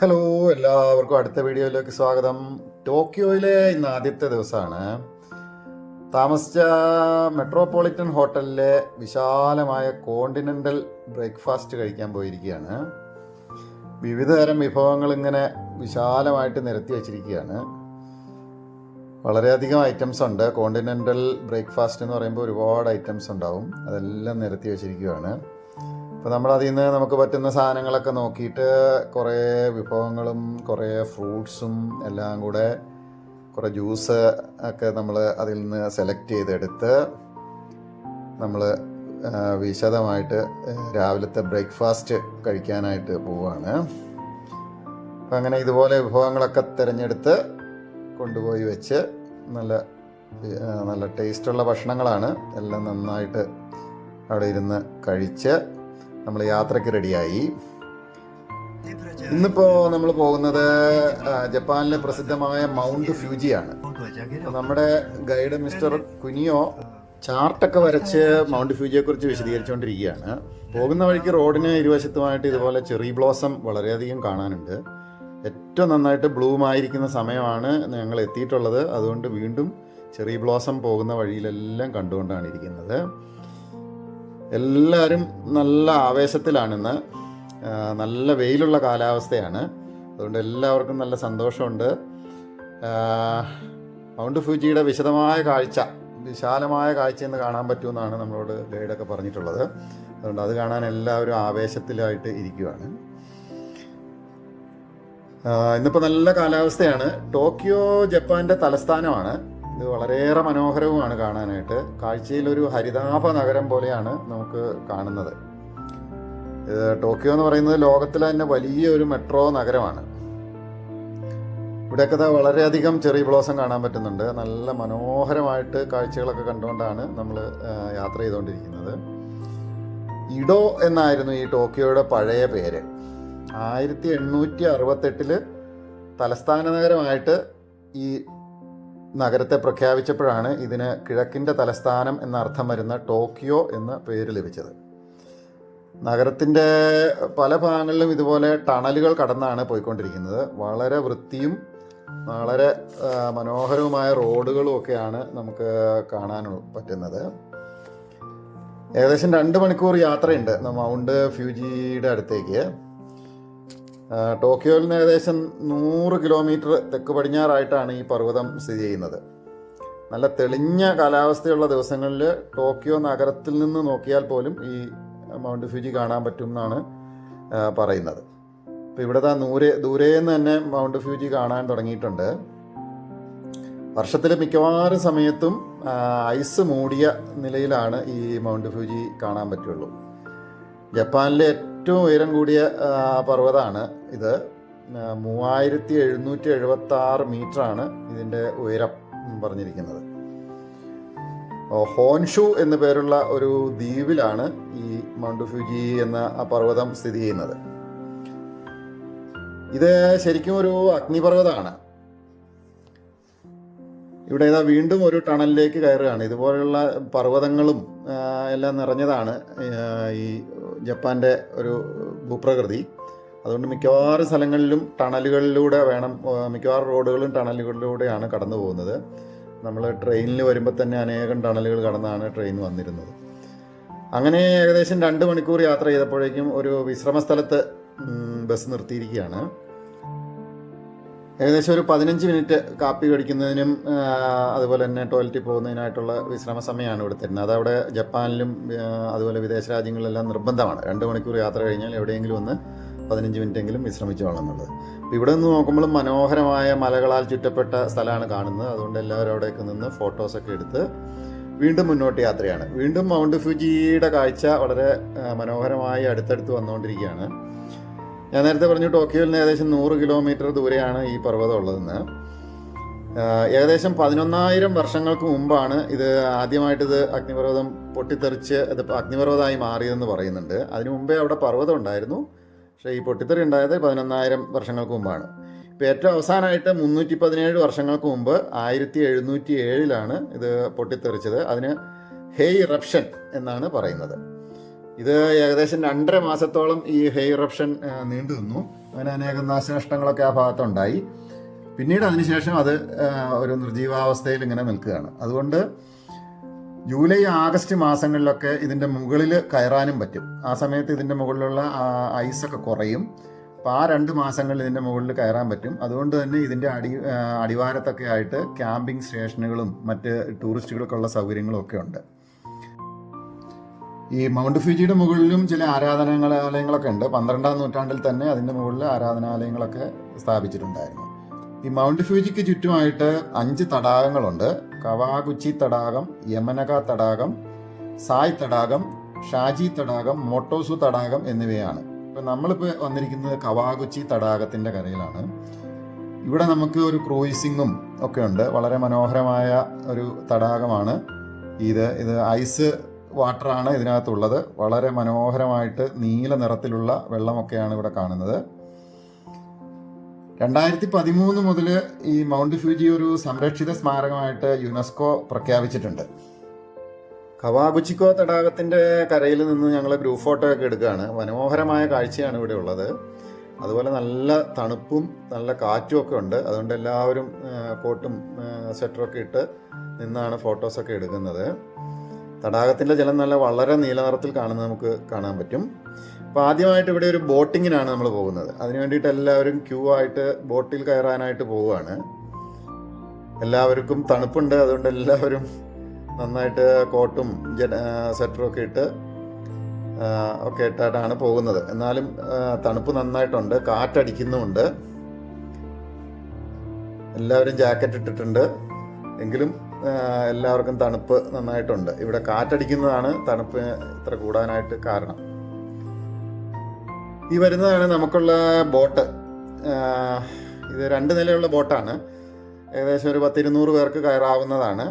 Hello എല്ലാവർക്കും അടുത്ത വീഡിയോയിലേക്ക് സ്വാഗതം. ടോക്കിയോയിലെ ഇന്ന് ആദ്യത്തെ ദിവസമാണ്. താമസിച്ച മെട്രോപൊളിറ്റൻ ഹോട്ടലിലെ വിശാലമായ കോണ്ടിനെന്റൽ ബ്രേക്ക്ഫാസ്റ്റ് കഴിക്കാൻ പോയിരിക്കുകയാണ്. വിവിധതരം വിഭവങ്ങൾ ഇങ്ങനെ വിശാലമായിട്ട് നിരത്തി വച്ചിരിക്കുകയാണ്. വളരെയധികം ഐറ്റംസ് ഉണ്ട്. കോണ്ടിനെന്റൽ ബ്രേക്ക്ഫാസ്റ്റ് എന്ന് പറയുമ്പോൾ ഒരുപാട് ഐറ്റംസ് ഉണ്ടാവും. അതെല്ലാം നിരത്തി വെച്ചിരിക്കുകയാണ്. അപ്പോൾ നമ്മൾ അതിൽ നിന്ന് നമുക്ക് പറ്റുന്ന സാധനങ്ങളൊക്കെ നോക്കിയിട്ട് കുറേ വിഭവങ്ങളും കുറേ ഫ്രൂട്ട്സും എല്ലാം കൂടെ കുറേ ജ്യൂസ് ഒക്കെ നമ്മൾ അതിൽ നിന്ന് സെലക്ട് ചെയ്തെടുത്ത് നമ്മൾ വിശദമായിട്ട് രാവിലത്തെ ബ്രേക്ക്ഫാസ്റ്റ് കഴിക്കാനായിട്ട് പോവുകയാണ് അപ്പം അങ്ങനെ ഇതുപോലെ വിഭവങ്ങളൊക്കെ തിരഞ്ഞെടുത്ത് കൊണ്ടുപോയി വെച്ച് നല്ല നല്ല ടേസ്റ്റുള്ള ഭക്ഷണങ്ങളാണ് എല്ലാം നന്നായിട്ട് അവിടെ ഇരുന്ന് കഴിച്ച് നമ്മൾ യാത്രയ്ക്ക് റെഡിയായി. ഇന്നിപ്പോൾ നമ്മൾ പോകുന്നത് ജപ്പാനിലെ പ്രസിദ്ധമായ മൗണ്ട് ഫ്യൂജിയാണ്. നമ്മുടെ ഗൈഡ് മിസ്റ്റർ കുനിയോ ചാർട്ടൊക്കെ വരച്ച് മൗണ്ട് ഫ്യൂജിയെ കുറിച്ച് വിശദീകരിച്ചുകൊണ്ടിരിക്കുകയാണ് പോകുന്ന വഴിക്ക് റോഡിന് ഇരുവശത്തുമായിട്ട് ഇതുപോലെ ചെറി ബ്ലോസം വളരെയധികം കാണാനുണ്ട്. ഏറ്റവും നന്നായിട്ട് ബ്ലൂം ആയിരിക്കുന്ന സമയമാണ് ഞങ്ങൾ എത്തിയിട്ടുള്ളത്. അതുകൊണ്ട് വീണ്ടും ചെറി ബ്ലോസം പോകുന്ന വഴിയിലെല്ലാം കണ്ടുകൊണ്ടാണ് ഇരിക്കുന്നത്. എല്ലാവരും നല്ല ആവേശത്തിലാണിന്ന്. നല്ല വെയിലുള്ള കാലാവസ്ഥയാണ്. അതുകൊണ്ട് എല്ലാവർക്കും നല്ല സന്തോഷമുണ്ട്. മൗണ്ട് ഫുജിയുടെ വിശദമായ കാഴ്ച വിശാലമായ കാഴ്ച എന്ന് കാണാൻ പറ്റുമെന്നാണ് നമ്മളോട് ഗൈഡൊക്കെ പറഞ്ഞിട്ടുള്ളത്. അതുകൊണ്ട് അത് കാണാൻ എല്ലാവരും ആവേശത്തിലായിട്ട് ഇരിക്കുകയാണ് ഇന്നിപ്പോൾ നല്ല കാലാവസ്ഥയാണ്. ടോക്കിയോ ജപ്പാന്റെ തലസ്ഥാനമാണ്. ഇത് വളരെയേറെ മനോഹരവുമാണ് കാണാനായിട്ട്. കാഴ്ചയിൽ ഒരു ഹരിതാഭ നഗരം പോലെയാണ് നമുക്ക് കാണുന്നത്. ടോക്കിയോ എന്ന് പറയുന്നത് ലോകത്തിലെ തന്നെ വലിയ ഒരു മെട്രോ നഗരമാണ്. ഇവിടെയൊക്കെ വളരെയധികം ചെറിയ ബ്ലോസം കാണാൻ പറ്റുന്നുണ്ട്. നല്ല മനോഹരമായിട്ട് കാഴ്ചകളൊക്കെ കണ്ടുകൊണ്ടാണ് നമ്മൾ യാത്ര ചെയ്തുകൊണ്ടിരിക്കുന്നത്. ഇഡോ എന്നായിരുന്നു ഈ ടോക്കിയോയുടെ പഴയ പേര്. ആയിരത്തി എണ്ണൂറ്റി അറുപത്തെട്ടിൽ തലസ്ഥാന നഗരമായിട്ട് ഈ നഗരത്തെ പ്രഖ്യാപിച്ചപ്പോഴാണ് ഇതിന് കിഴക്കിന്റെ തലസ്ഥാനം എന്ന അർത്ഥം വരുന്ന ടോക്കിയോ എന്ന പേര് ലഭിച്ചത്. നഗരത്തിന്റെ പല ഭാഗങ്ങളിലും ഇതുപോലെ ടണലുകൾ കടന്നാണ് പോയിക്കൊണ്ടിരിക്കുന്നത്. വളരെ വൃത്തിയും വളരെ മനോഹരവുമായ റോഡുകളും ഒക്കെയാണ് നമുക്ക് കാണാൻ പറ്റുന്നത്. ഏകദേശം രണ്ട് മണിക്കൂർ യാത്രയുണ്ട്. മൗണ്ട് ഫ്യൂജിയുടെ അടുത്തേക്ക്. ടോക്കിയോയിൽ നിന്ന് ഏകദേശം നൂറ് കിലോമീറ്റർ തെക്ക് പടിഞ്ഞാറായിട്ടാണ് ഈ പർവതം സ്ഥിതി ചെയ്യുന്നത്. നല്ല തെളിഞ്ഞ കാലാവസ്ഥയുള്ള ദിവസങ്ങളിൽ ടോക്കിയോ നഗരത്തിൽ നിന്ന് നോക്കിയാൽ പോലും ഈ മൗണ്ട് ഫ്യൂജി കാണാൻ പറ്റും എന്നാണ് പറയുന്നത്. അപ്പോൾ ഇവിടുത്തെ ദൂരെ ദൂരെ നിന്ന് തന്നെ മൗണ്ട് ഫ്യൂജി കാണാൻ തുടങ്ങിയിട്ടുണ്ട്. വർഷത്തിൽ മിക്കവാറും സമയത്തും ഐസ് മൂടിയ നിലയിലാണ് ഈ മൗണ്ട് ഫ്യൂജി കാണാൻ പറ്റുള്ളൂ. ജപ്പാനിലെ ഏറ്റവും ഉയരം കൂടിയ പർവതമാണ് ഇത്. മൂവായിരത്തി എഴുന്നൂറ്റി എഴുപത്തി ആറ് മീറ്ററാണ് ഇതിന്റെ ഉയരം പറഞ്ഞിരിക്കുന്നത്. ഹോൻഷു എന്നു പേരുള്ള ഒരു ദ്വീപിലാണ് ഈ മൗണ്ട് ഫ്യൂജി എന്ന പർവതം സ്ഥിതി ചെയ്യുന്നത്. ഇത് ശരിക്കും ഒരു അഗ്നിപർവതമാണ്. ഇവിടെ ഇതാ വീണ്ടും ഒരു ടണലിലേക്ക് കയറുകയാണ്. ഇതുപോലെയുള്ള പർവതങ്ങളും എല്ലാം നിറഞ്ഞതാണ് ഈ ജപ്പാന്റെ ഒരു ഭൂപ്രകൃതി. അതുകൊണ്ട് മിക്കവാറും സ്ഥലങ്ങളിലും ടണലുകളിലൂടെ വേണം മിക്കവാറും റോഡുകളും ടണലുകളിലൂടെയാണ് കടന്നു പോകുന്നത്. നമ്മൾ ട്രെയിനിൽ വരുമ്പോൾ തന്നെ അനേകം ടണലുകൾ കടന്നാണ് ട്രെയിൻ വന്നിരുന്നത്. അങ്ങനെ ഏകദേശം രണ്ട് മണിക്കൂർ യാത്ര ചെയ്തപ്പോഴേക്കും ഒരു വിശ്രമ സ്ഥലത്ത് ബസ് നിർത്തിയിരിക്കുകയാണ്. ഏകദേശം ഒരു പതിനഞ്ച് മിനിറ്റ് കാപ്പി കഴിക്കുന്നതിനും അതുപോലെ തന്നെ ടോയ്ലറ്റിൽ പോകുന്നതിനായിട്ടുള്ള വിശ്രമ സമയമാണ് ഇവിടെ തരുന്നത്. അതവിടെ ജപ്പാനിലും അതുപോലെ വിദേശ രാജ്യങ്ങളിലെല്ലാം നിർബന്ധമാണ്. രണ്ട് മണിക്കൂർ യാത്ര കഴിഞ്ഞാൽ എവിടെയെങ്കിലും ഒന്ന് പതിനഞ്ച് മിനിറ്റെങ്കിലും വിശ്രമിച്ചു എന്നുള്ളത്. അപ്പോൾ ഇവിടെ നിന്ന് നോക്കുമ്പോൾ മനോഹരമായ മലകളാൽ ചുറ്റപ്പെട്ട സ്ഥലമാണ് കാണുന്നത്. അതുകൊണ്ട് എല്ലാവരും അവിടെയൊക്കെ നിന്ന് ഫോട്ടോസൊക്കെ എടുത്ത് വീണ്ടും മുന്നോട്ട് യാത്രയാണ്. വീണ്ടും മൗണ്ട് ഫ്യൂജിയുടെ കാഴ്ച വളരെ മനോഹരമായി അടുത്തടുത്ത് വന്നുകൊണ്ടിരിക്കുകയാണ്. ഞാൻ നേരത്തെ പറഞ്ഞു ടോക്കിയോയിൽ നിന്ന് ഏകദേശം നൂറ് കിലോമീറ്റർ ദൂരെയാണ് ഈ പർവതം ഉള്ളതെന്ന്. ഏകദേശം പതിനൊന്നായിരം വർഷങ്ങൾക്ക് മുമ്പാണ് ഇത് ആദ്യമായിട്ട് ഇത് അഗ്നിപർവതം പൊട്ടിത്തെറിച്ച് ഇത് അഗ്നിപർവതമായി മാറിയതെന്ന് പറയുന്നുണ്ട്. അതിനു മുമ്പേ അവിടെ പർവതം ഉണ്ടായിരുന്നു. പക്ഷേ ഈ പൊട്ടിത്തെറി ഉണ്ടായത് പതിനൊന്നായിരം വർഷങ്ങൾക്ക് മുമ്പാണ്. ഇപ്പോൾ ഏറ്റവും അവസാനമായിട്ട് മുന്നൂറ്റി പതിനേഴ് വർഷങ്ങൾക്ക് മുമ്പ് ആയിരത്തി എഴുന്നൂറ്റി ഏഴിലാണ് ഇത് പൊട്ടിത്തെറിച്ചത്. അതിന് ഹെയ് റപ്ഷൻ എന്നാണ് പറയുന്നത്. ഇത് ഏകദേശം രണ്ടര മാസത്തോളം ഈ ഹെയ് ഇറപ്ഷൻ നീണ്ടു നിന്നു. അങ്ങനെ അനേകം നാശനഷ്ടങ്ങളൊക്കെ ആ ഭാഗത്തുണ്ടായി. പിന്നീട് അതിനുശേഷം അത് ഒരു നിർജീവാവസ്ഥയിൽ ഇങ്ങനെ നിൽക്കുകയാണ്. അതുകൊണ്ട് ജൂലൈ ആഗസ്റ്റ് മാസങ്ങളിലൊക്കെ ഇതിന്റെ മുകളിൽ കയറാനും പറ്റും. ആ സമയത്ത് ഇതിന്റെ മുകളിലുള്ള ഐസൊക്കെ കുറയും. അപ്പോൾ ആ രണ്ട് മാസങ്ങളിൽ ഇതിന്റെ മുകളിൽ കയറാൻ പറ്റും. അതുകൊണ്ട് തന്നെ ഇതിന്റെ അടി അടിവാരത്തൊക്കെ ആയിട്ട് ക്യാമ്പിംഗ് സ്റ്റേഷനുകളും മറ്റ് ടൂറിസ്റ്റുകൾക്കുള്ള സൗകര്യങ്ങളും ഒക്കെ ഉണ്ട്. ഈ മൗണ്ട് ഫ്യൂജിയുടെ മുകളിലും ചില ആരാധനാലയങ്ങളൊക്കെ ഉണ്ട്. പന്ത്രണ്ടാം നൂറ്റാണ്ടിൽ തന്നെ അതിന്റെ മുകളിൽ ആരാധനാലയങ്ങളൊക്കെ സ്ഥാപിച്ചിട്ടുണ്ടായിരുന്നു. ഈ മൗണ്ട് ഫ്യൂജിക്ക് ചുറ്റുമായിട്ട് അഞ്ച് തടാകങ്ങളുണ്ട്. കവാഗുച്ചി തടാകം യമനക തടാകം സായ് തടാകം ഷാജി തടാകം മോട്ടോസു തടാകം എന്നിവയാണ്. ഇപ്പം നമ്മളിപ്പോൾ വന്നിരിക്കുന്നത് കവാഗുച്ചി തടാകത്തിന്റെ കരയിലാണ്. ഇവിടെ നമുക്ക് ഒരു ക്രൂയിസിങ്ങും ഒക്കെ ഉണ്ട്. വളരെ മനോഹരമായ ഒരു തടാകമാണ്. ഇത് ഇത് ഐസ് വാട്ടറാണ് ഇതിനകത്തുള്ളത്. വളരെ മനോഹരമായിട്ട് നീല നിറത്തിലുള്ള വെള്ളമൊക്കെയാണ് ഇവിടെ കാണുന്നത്. രണ്ടായിരത്തി പതിമൂന്ന് മുതൽ ഈ മൗണ്ട് ഫ്യൂജി ഒരു സംരക്ഷിത സ്മാരകമായിട്ട് യുനെസ്കോ പ്രഖ്യാപിച്ചിട്ടുണ്ട്. കവാഗുച്ചിക്കോ തടാകത്തിന്റെ കരയിൽ നിന്ന് ഞങ്ങൾ ഗ്രൂപ്പ് ഫോട്ടോ ഒക്കെ എടുക്കുകയാണ്. മനോഹരമായ കാഴ്ചയാണ് ഇവിടെ ഉള്ളത്. അതുപോലെ നല്ല തണുപ്പും നല്ല കാറ്റും ഒക്കെ ഉണ്ട്. അതുകൊണ്ട് എല്ലാവരും കോട്ടും സ്വെറ്ററൊക്കെ ഇട്ട് നിന്നാണ് ഫോട്ടോസൊക്കെ എടുക്കുന്നത്. തടാകത്തിന്റെ ജലം നല്ല വളരെ നീല നിറത്തിൽ കാണുന്നത് നമുക്ക് കാണാൻ പറ്റും. അപ്പോൾ ആദ്യമായിട്ട് ഇവിടെ ഒരു ബോട്ടിങ്ങിനാണ് നമ്മൾ പോകുന്നത്. അതിന് വേണ്ടിയിട്ട് എല്ലാവരും ക്യൂ ആയിട്ട് ബോട്ടിൽ കയറാനായിട്ട് പോവുകയാണ്. എല്ലാവർക്കും തണുപ്പുണ്ട് അതുകൊണ്ട് എല്ലാവരും നന്നായിട്ട് കോട്ടും ജ സ്വെറ്ററും ഒക്കെ ഇട്ട് ഒക്കെ ഇട്ടായിട്ടാണ് പോകുന്നത്. എന്നാലും തണുപ്പ് നന്നായിട്ടുണ്ട് കാറ്റടിക്കുന്നുമുണ്ട്. എല്ലാവരും ജാക്കറ്റ് ഇട്ടിട്ടുണ്ട്. എങ്കിലും എല്ലാവർക്കും തണുപ്പ് നന്നായിട്ടുണ്ട്. ഇവിടെ കാറ്റടിക്കുന്നതാണ് തണുപ്പ് ഇത്ര കൂടാനായിട്ട് കാരണം. ഈ വരുന്നതാണ് നമുക്കുള്ള ബോട്ട്. ഇത് രണ്ട് നിലയുള്ള ബോട്ടാണ്. ഏകദേശം ഒരു പത്തിരുന്നൂറ് പേർക്ക് കയറാവുന്നതാണ്.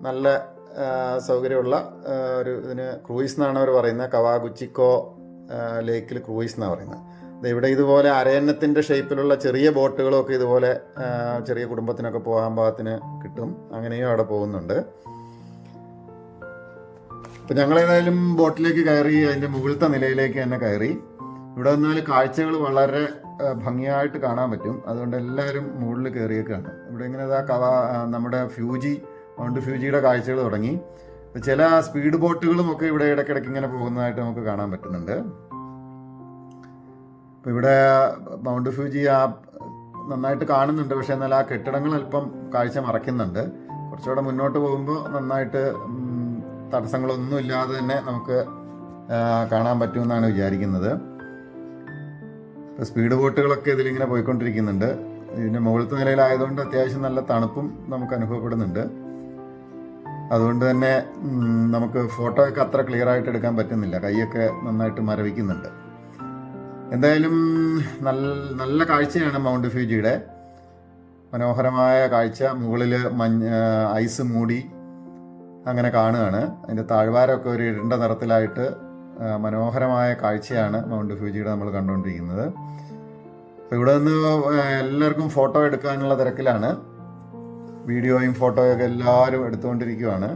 നല്ല സൗകര്യമുള്ള ഒരു ഇതിന് ക്രൂയിസ് എന്നാണ് അവർ പറയുന്നത്. കവാഗുച്ചിക്കോ ലേക്കിൽ ക്രൂയിസ് എന്നാണ് പറയുന്നത്. ഇവിടെ ഇതുപോലെ അരയന്നത്തിന്റെ ഷേപ്പിലുള്ള ചെറിയ ബോട്ടുകളൊക്കെ ഇതുപോലെ ചെറിയ കുടുംബത്തിനൊക്കെ പോകാൻ പാകത്തിന് കിട്ടും. അങ്ങനെയും അവിടെ പോകുന്നുണ്ട്. അപ്പം ഞങ്ങൾ ഏതായാലും ബോട്ടിലേക്ക് കയറി അതിന്റെ മുകളിലത്തെ നിലയിലേക്ക് തന്നെ കയറി. ഇവിടെ വന്നാൽ കാഴ്ചകൾ വളരെ ഭംഗിയായിട്ട് കാണാൻ പറ്റും. അതുകൊണ്ട് എല്ലാവരും മുകളിൽ കയറിയൊക്കെയാണ് ഇവിടെ ഇങ്ങനെ ഇതാ കവ നമ്മുടെ ഫ്യൂജി മൗണ്ട് ഫ്യൂജിയുടെ കാഴ്ചകൾ തുടങ്ങി. ചില സ്പീഡ് ബോട്ടുകളും ഒക്കെ ഇവിടെ ഇടയ്ക്കിടയ്ക്ക് ഇങ്ങനെ പോകുന്നതായിട്ട് നമുക്ക് കാണാൻ പറ്റുന്നുണ്ട്. ഇപ്പം ഇവിടെ മൗണ്ട് ഫ്യൂജി ആ നന്നായിട്ട് കാണുന്നുണ്ട്. പക്ഷേ എന്നാൽ ആ കെട്ടിടങ്ങൾ അല്പം കാഴ്ച മറയ്ക്കുന്നുണ്ട്. കുറച്ചുകൂടെ മുന്നോട്ട് പോകുമ്പോൾ നന്നായിട്ട് തടസ്സങ്ങളൊന്നും ഇല്ലാതെ തന്നെ നമുക്ക് കാണാൻ പറ്റുമെന്നാണ് വിചാരിക്കുന്നത്. ഇപ്പോൾ സ്പീഡ് ബോട്ടുകളൊക്കെ ഇതിലിങ്ങനെ പോയിക്കൊണ്ടിരിക്കുന്നുണ്ട്. ഇതിന്റെ മുകളിലത്തെ നിലയിലായതുകൊണ്ട് അത്യാവശ്യം നല്ല തണുപ്പും നമുക്ക് അനുഭവപ്പെടുന്നുണ്ട്. അതുകൊണ്ട് തന്നെ നമുക്ക് ഫോട്ടോ ഒക്കെ അത്ര ക്ലിയർ ആയിട്ട് എടുക്കാൻ പറ്റുന്നില്ല. കൈയൊക്കെ നന്നായിട്ട് മരവിക്കുന്നുണ്ട്. എന്തായാലും നല്ല നല്ല കാഴ്ചയാണ് മൗണ്ട് ഫ്യൂജിയുടെ മനോഹരമായ കാഴ്ച. മുകളിൽ മഞ്ഞ് ഐസ് മൂടി അങ്ങനെ കാണുകയാണ്. അതിന്റെ താഴ്വാരമൊക്കെ ഒരു ഇരുണ്ട നിറത്തിലായിട്ട് മനോഹരമായ കാഴ്ചയാണ് മൗണ്ട് ഫ്യൂജിയുടെ നമ്മൾ കണ്ടുകൊണ്ടിരിക്കുന്നത്. അപ്പോൾ ഇവിടെ നിന്ന് എല്ലാവർക്കും ഫോട്ടോ എടുക്കാനുള്ള തിരക്കിലാണ്. വീഡിയോയും ഫോട്ടോയൊക്കെ എല്ലാവരും എടുത്തുകൊണ്ടിരിക്കുകയാണ്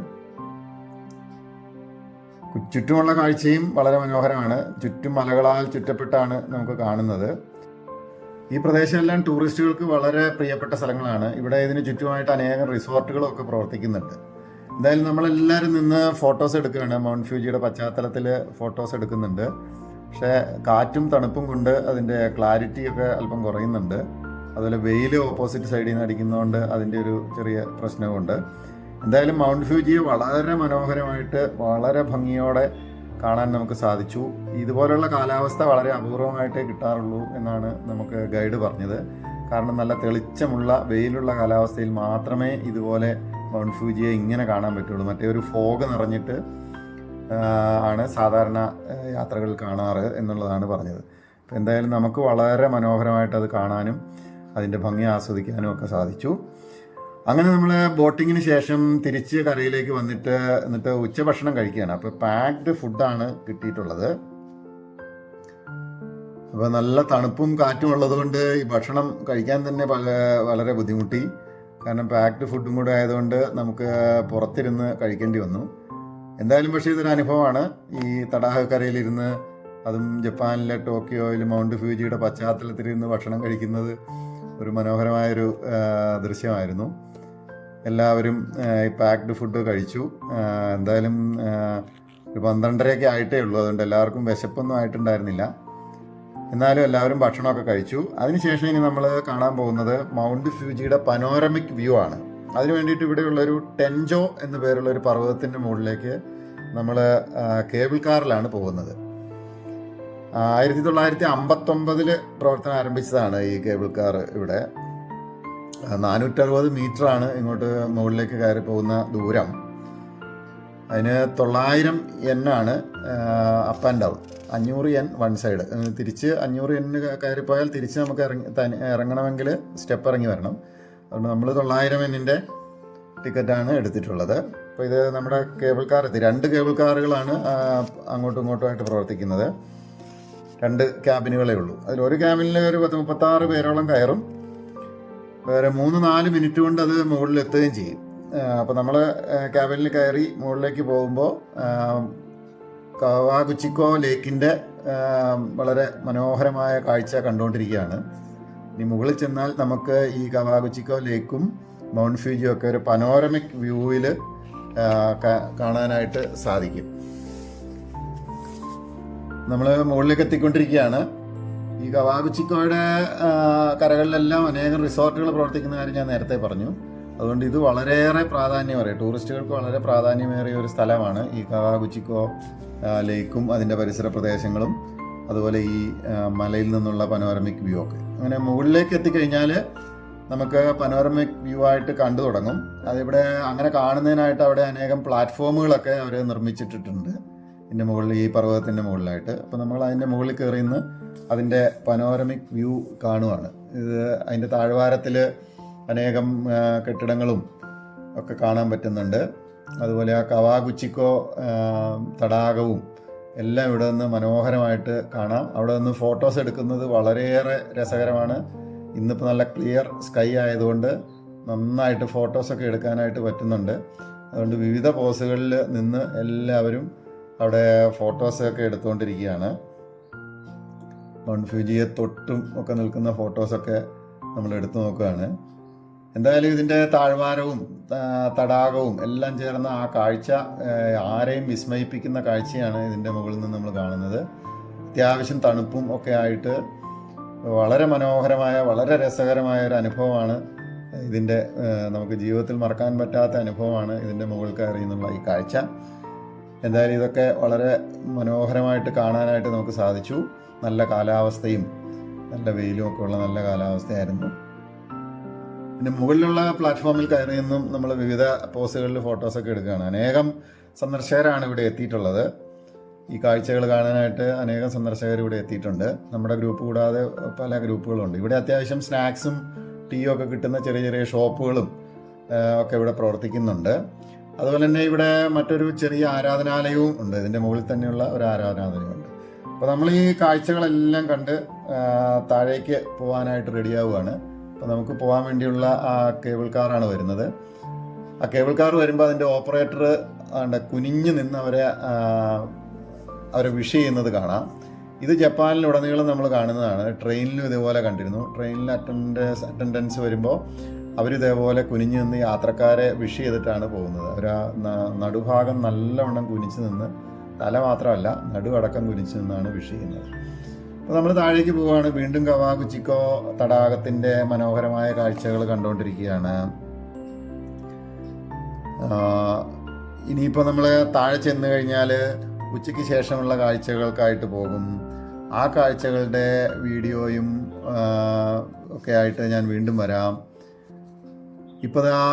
ചുറ്റുമുള്ള കാഴ്ചയും വളരെ മനോഹരമാണ്. ചുറ്റും മലകളാൽ ചുറ്റപ്പെട്ടാണ് നമുക്ക് കാണുന്നത്. ഈ പ്രദേശമെല്ലാം ടൂറിസ്റ്റുകൾക്ക് വളരെ പ്രിയപ്പെട്ട സ്ഥലങ്ങളാണ്. ഇവിടെ ഇതിന് ചുറ്റുമായിട്ട് അനേകം റിസോർട്ടുകളും ഒക്കെ പ്രവർത്തിക്കുന്നുണ്ട്. എന്തായാലും നമ്മളെല്ലാവരും നിന്ന് ഫോട്ടോസ് എടുക്കുകയാണ്. മൗണ്ട് ഫ്യൂജിയുടെ പശ്ചാത്തലത്തിൽ ഫോട്ടോസ് എടുക്കുന്നുണ്ട്. പക്ഷേ കാറ്റും തണുപ്പും കൊണ്ട് അതിന്റെ ക്ലാരിറ്റി ഒക്കെ അല്പം കുറയുന്നുണ്ട്. അതുപോലെ വെയിൽ ഓപ്പോസിറ്റ് സൈഡിൽ നിന്ന് അടിക്കുന്നതുകൊണ്ട് അതിന്റെ ഒരു ചെറിയ പ്രശ്നമുണ്ട് എന്തായാലും മൗണ്ട് ഫ്യൂജിയെ വളരെ മനോഹരമായിട്ട് വളരെ ഭംഗിയോടെ കാണാൻ നമുക്ക് സാധിച്ചു. ഇതുപോലെയുള്ള കാലാവസ്ഥ വളരെ അപൂർവമായിട്ടേ കിട്ടാറുള്ളൂ എന്നാണ് നമുക്ക് ഗൈഡ് പറഞ്ഞത്. കാരണം നല്ല തെളിച്ചമുള്ള വെയിലുള്ള കാലാവസ്ഥയിൽ മാത്രമേ ഇതുപോലെ മൗണ്ട് ഫ്യൂജിയെ ഇങ്ങനെ കാണാൻ പറ്റുള്ളൂ. മറ്റേ ഒരു ഫോഗ് നിറഞ്ഞിട്ട് ആണ് സാധാരണ യാത്രകൾ കാണാറ് എന്നുള്ളതാണ് പറഞ്ഞത്. അപ്പോൾ എന്തായാലും നമുക്ക് വളരെ മനോഹരമായിട്ട് അത് കാണാനും അതിന്റെ ഭംഗി ആസ്വദിക്കാനും ഒക്കെ സാധിച്ചു. അങ്ങനെ നമ്മൾ ബോട്ടിങ്ങിന് ശേഷം തിരിച്ച് കരയിലേക്ക് വന്നിട്ട് എന്നിട്ട് ഉച്ചഭക്ഷണം കഴിക്കുകയാണ്. അപ്പോൾ പാക്ഡ് ഫുഡാണ് കിട്ടിയിട്ടുള്ളത്. അപ്പോൾ നല്ല തണുപ്പും കാറ്റും ഉള്ളതുകൊണ്ട് ഈ ഭക്ഷണം കഴിക്കാൻ തന്നെ വളരെ ബുദ്ധിമുട്ടി. കാരണം പാക്ഡ് ഫുഡും കൂടെ ആയതുകൊണ്ട് നമുക്ക് പുറത്തിരുന്ന് കഴിക്കേണ്ടി വന്നു. എന്തായാലും പക്ഷേ ഇതൊരു അനുഭവമാണ്. ഈ തടാകക്കരയിലിരുന്ന് അതും ജപ്പാനിലെ ടോക്കിയോയിൽ മൗണ്ട് ഫ്യൂജിയുടെ പശ്ചാത്തലത്തിൽ ഇരുന്ന് ഭക്ഷണം കഴിക്കുന്നത് ഒരു മനോഹരമായൊരു ദൃശ്യമായിരുന്നു. എല്ലാവരും പാക്ഡ് ഫുഡ് കഴിച്ചു. എന്തായാലും ഒരു പന്ത്രണ്ടരയൊക്കെ ആയിട്ടേ ഉള്ളൂ. അതുകൊണ്ട് എല്ലാവർക്കും വിശപ്പൊന്നും ആയിട്ടുണ്ടായിരുന്നില്ല. എന്നാലും എല്ലാവരും ഭക്ഷണമൊക്കെ കഴിച്ചു. അതിനുശേഷം ഇനി നമ്മൾ കാണാൻ പോകുന്നത് മൗണ്ട് ഫ്യൂജിയുടെ പനോരമിക് വ്യൂ ആണ്. അതിനു വേണ്ടിയിട്ട് ഇവിടെയുള്ളൊരു ടെൻജോ എന്നു പേരുള്ള ഒരു പർവതത്തിന്റെ മുകളിലേക്ക് നമ്മൾ കേബിൾ കാറിലാണ് പോകുന്നത്. ആയിരത്തി തൊള്ളായിരത്തി അമ്പത്തൊമ്പതിൽ പ്രവർത്തനം ആരംഭിച്ചതാണ് ഈ കേബിൾ കാർ ഇവിടെ. നാനൂറ്ററുപത് മീറ്ററാണ് ഇങ്ങോട്ട് മുകളിലേക്ക് കയറി പോകുന്ന ദൂരം. അതിന് തൊള്ളായിരം എൻ ആണ് അപ്പ് ആൻഡ് ഡൗൺ അഞ്ഞൂറ് എൻ വൺ സൈഡ് തിരിച്ച് അഞ്ഞൂറ് എൻ കയറിപ്പോയാൽ തിരിച്ച് നമുക്ക് ഇറങ്ങി ഇറങ്ങണമെങ്കിൽ സ്റ്റെപ്പ് ഇറങ്ങി വരണം. അതുകൊണ്ട് നമ്മൾ തൊള്ളായിരം എന്നിന്റെ ടിക്കറ്റാണ് എടുത്തിട്ടുള്ളത്. അപ്പോൾ ഇത് നമ്മുടെ കേബിൾ കാർ എത്തി. രണ്ട് കേബിൾ കാറുകളാണ് അങ്ങോട്ടും ഇങ്ങോട്ടുമായിട്ട് പ്രവർത്തിക്കുന്നത്. രണ്ട് ക്യാബിനുകളേ ഉള്ളൂ. അതിൽ ഒരു ക്യാബിനിൽ ഒരു പത്ത് മുപ്പത്താറ് പേരോളം കയറും. വേറെ മൂന്ന് നാല് മിനിറ്റ് കൊണ്ട് അത് മുകളിൽ എത്തുകയും ചെയ്യും. അപ്പോൾ നമ്മൾ ക്യാബിനിൽ കയറി മുകളിലേക്ക് പോകുമ്പോൾ കവാകുച്ചിക്കോ ലേക്കിന്റെ വളരെ മനോഹരമായ കാഴ്ച കണ്ടുകൊണ്ടിരിക്കുകയാണ്. ഇനി മുകളിൽ ചെന്നാൽ നമുക്ക് ഈ കവാകുച്ചിക്കോ ലേക്കും മൗണ്ട് ഫ്യൂജിയും ഒക്കെ ഒരു പനോരമിക് വ്യൂവിൽ കാണാനായിട്ട് സാധിക്കും. നമ്മൾ മുകളിലേക്ക് എത്തിക്കൊണ്ടിരിക്കുകയാണ്. ഈ കവാകുച്ചിക്കോയുടെ ആ, കരകളിലെല്ലാം അനേകം റിസോർട്ടുകൾ പ്രവർത്തിക്കുന്ന കാര്യം ഞാൻ നേരത്തെ പറഞ്ഞു. അതുകൊണ്ട് ഇത് വളരെയേറെ പ്രാധാന്യം അറിയാം ടൂറിസ്റ്റുകൾക്ക് വളരെ പ്രാധാന്യമേറിയ ഒരു സ്ഥലമാണ് ഈ കവാകുച്ചിക്കോ ആ, ലേക്കും അതിന്റെ പരിസര പ്രദേശങ്ങളും അതുപോലെ ഈ മലയിൽ നിന്നുള്ള പനോരമിക് വ്യൂ ഒക്കെ. അങ്ങനെ മുകളിലേക്ക് എത്തിക്കഴിഞ്ഞാൽ നമുക്ക് പനോരമിക് വ്യൂ ആയിട്ട് കണ്ടു തുടങ്ങും. അതിവിടെ അങ്ങനെ കാണുന്നതിനായിട്ട് അവിടെ അനേകം പ്ലാറ്റ്ഫോമുകളൊക്കെ അവർ നിർമ്മിച്ചിട്ടിട്ടുണ്ട്. ഇതിന്റെ മുകളിൽ ഈ പർവതത്തിന്റെ മുകളിലായിട്ട്. അപ്പോൾ നമ്മൾ അതിന്റെ മുകളിൽ കയറി അതിന്റെ പനോരമിക് വ്യൂ കാണുവാണ്. ഇത് അതിന്റെ താഴ്വാരത്തിൽ അനേകം കെട്ടിടങ്ങളും ഒക്കെ കാണാൻ പറ്റുന്നുണ്ട്. അതുപോലെ ആ കവാകുച്ചിക്കോ തടാകവും എല്ലാം ഇവിടെ നിന്ന് മനോഹരമായിട്ട് കാണാം. അവിടെ നിന്ന് ഫോട്ടോസ് എടുക്കുന്നത് വളരെയേറെ രസകരമാണ്. ഇന്നിപ്പോൾ നല്ല ക്ലിയർ സ്കൈ ആയതുകൊണ്ട് നന്നായിട്ട് ഫോട്ടോസൊക്കെ എടുക്കാനായിട്ട് പറ്റുന്നുണ്ട്. അതുകൊണ്ട് വിവിധ പോസുകളിൽ നിന്ന് എല്ലാവരും അവിടെ ഫോട്ടോസൊക്കെ എടുത്തുകൊണ്ടിരിക്കുകയാണ്. മൗണ്ട് തൊട്ടും ഒക്കെ നിൽക്കുന്ന ഫോട്ടോസൊക്കെ നമ്മൾ എടുത്തു നോക്കുകയാണ്. എന്തായാലും ഇതിന്റെ താഴ്വാരവും തടാകവും എല്ലാം ചേർന്ന ആ കാഴ്ച ആരെയും വിസ്മയിപ്പിക്കുന്ന കാഴ്ചയാണ് ഇതിന്റെ മുകളിൽ നിന്ന് നമ്മൾ കാണുന്നത്. അത്യാവശ്യം തണുപ്പും ഒക്കെ ആയിട്ട് വളരെ മനോഹരമായ വളരെ രസകരമായ ഒരു അനുഭവമാണ് ഇതിന്റെ നമുക്ക് ജീവിതത്തിൽ മറക്കാൻ പറ്റാത്ത അനുഭവമാണ് ഇതിന്റെ മുകളിൽ കയറി എന്നുള്ള ഈ കാഴ്ച. എന്തായാലും ഇതൊക്കെ വളരെ മനോഹരമായിട്ട് കാണാനായിട്ട് നമുക്ക് സാധിച്ചു. നല്ല കാലാവസ്ഥയും നല്ല വെയിലും ഒക്കെ ഉള്ള നല്ല കാലാവസ്ഥയായിരുന്നു. പിന്നെ മുകളിലുള്ള പ്ലാറ്റ്ഫോമിൽ കയറി നിന്നും നമ്മൾ വിവിധ പോസുകളിൽ ഫോട്ടോസൊക്കെ എടുക്കുകയാണ്. അനേകം സന്ദർശകരാണ് ഇവിടെ എത്തിയിട്ടുള്ളത്. ഈ കാഴ്ചകൾ കാണാനായിട്ട് അനേകം സന്ദർശകർ ഇവിടെ എത്തിയിട്ടുണ്ട്. നമ്മുടെ ഗ്രൂപ്പ് കൂടാതെ പല ഗ്രൂപ്പുകളുണ്ട്. ഇവിടെ അത്യാവശ്യം സ്നാക്സും ടീയും ഒക്കെ കിട്ടുന്ന ചെറിയ ചെറിയ ഷോപ്പുകളും ഒക്കെ ഇവിടെ പ്രവർത്തിക്കുന്നുണ്ട്. അതുപോലെ തന്നെ ഇവിടെ മറ്റൊരു ചെറിയ ആരാധനാലയവും ഉണ്ട്. ഇതിന്റെ മുകളിൽ തന്നെയുള്ള ഒരു ആരാധനാലയമുണ്ട്. അപ്പോൾ നമ്മൾ ഈ കാഴ്ചകളെല്ലാം കണ്ട് താഴേക്ക് പോകാനായിട്ട് റെഡിയാവുകയാണ്. അപ്പോൾ നമുക്ക് പോകാൻ വേണ്ടിയുള്ള ആ കേബിൾ കാറാണ് വരുന്നത്. ആ കേബിൾ കാർ വരുമ്പോൾ അതിന്റെ ഓപ്പറേറ്റർ കുനിഞ്ഞു നിന്ന് അവരെ അവരെ വിഷ് ചെയ്യുന്നത് കാണാം. ഇത് ജപ്പാനിലുടനീളം നമ്മൾ കാണുന്നതാണ്. ട്രെയിനിലും ഇതേപോലെ കണ്ടിരുന്നു. ട്രെയിനിൽ അറ്റൻഡൻസ് അറ്റൻഡൻസ് വരുമ്പോൾ അവരിതേപോലെ കുനിഞ്ഞു നിന്ന് യാത്രക്കാരെ വിഷ് ചെയ്തിട്ടാണ് പോകുന്നത്. അവർ ആ നടുഭാഗം നല്ലവണ്ണം കുനിച്ച് നിന്ന് തല മാത്രമല്ല നടുവടക്കം കുനിച്ചു നിന്നാണ് വിഷ് ചെയ്യുന്നത് അപ്പോൾ നമ്മൾ താഴേക്ക് പോവുകയാണ്. വീണ്ടും കവാകുച്ചിക്കോ തടാകത്തിന്റെ മനോഹരമായ കാഴ്ചകൾ കണ്ടുകൊണ്ടിരിക്കുകയാണ്. ഇനിയിപ്പോൾ നമ്മൾ താഴെ ചെന്ന് കഴിഞ്ഞാൽ ഉച്ചയ്ക്ക് ശേഷമുള്ള കാഴ്ചകൾക്കായിട്ട് പോകും. ആ കാഴ്ചകളുടെ വീഡിയോയും ഒക്കെ ആയിട്ട് ഞാൻ വീണ്ടും വരാം. ഇപ്പോൾ ആ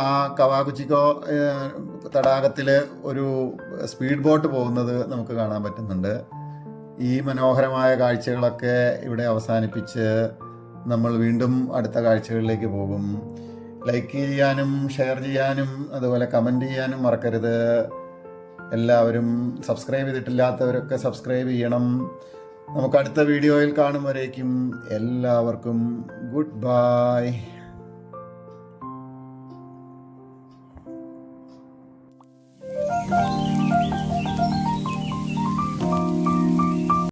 ആ കവാകുച്ചിക്കോ തടാകത്തിൽ ഒരു സ്പീഡ് ബോട്ട് പോകുന്നത് നമുക്ക് കാണാൻ പറ്റുന്നുണ്ട്. ഈ മനോഹരമായ കാഴ്ചകളൊക്കെ ഇവിടെ അവസാനിപ്പിച്ച് നമ്മൾ വീണ്ടും അടുത്ത കാഴ്ചകളിലേക്ക് പോകും. ലൈക്ക് ചെയ്യാനും ഷെയർ ചെയ്യാനും അതുപോലെ കമന്റ് ചെയ്യാനും മറക്കരുത്. എല്ലാവരും സബ്സ്ക്രൈബ് ചെയ്തിട്ടില്ലാത്തവരൊക്കെ സബ്സ്ക്രൈബ് ചെയ്യണം. നമുക്ക് അടുത്ത വീഡിയോയിൽ കാണും വരേക്കും. എല്ലാവർക്കും ഗുഡ് ബൈ